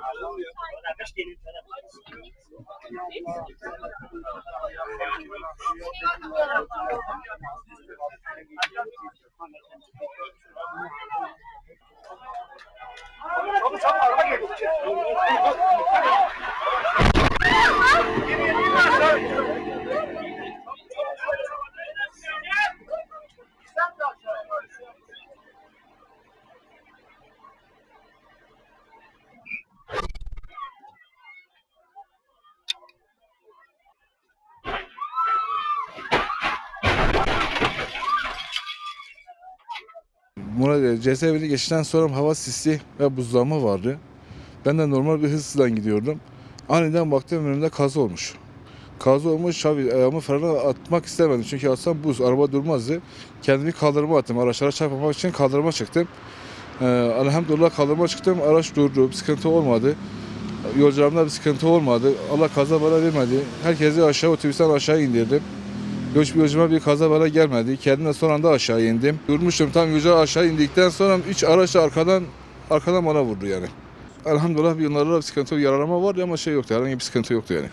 Murat cezaevini geçtikten sonra hava sisli ve buzlanma vardı. Ben de normal bir hızla gidiyordum. Aniden baktım önümde kazı olmuş. Kazı olmuş tabii ayağımı frene atmak istemedim. Çünkü atsam buz, araba durmazdı. Kendimi kaldırıma attım. Araçlara çarpmamak için kaldırıma çıktım. Ee, elhamdülillah kaldırıma çıktım. Araç durdu. Bir sıkıntı olmadı. Yolcularımda bir sıkıntı olmadı. Allah kaza bela vermedi. Herkesi aşağı otobüsten aşağı indirdim. Göçme göçme bir kaza bana gelmedi. Kendime son anda aşağı indim. Durmuştum tam güzel aşağı indikten sonra 3 araç arkadan arkadan bana vurdu yani. Elhamdülillah bir yıllarda bir sıkıntı bir yaralama var ama şey yoktu. Herhangi bir sıkıntı yoktu yani.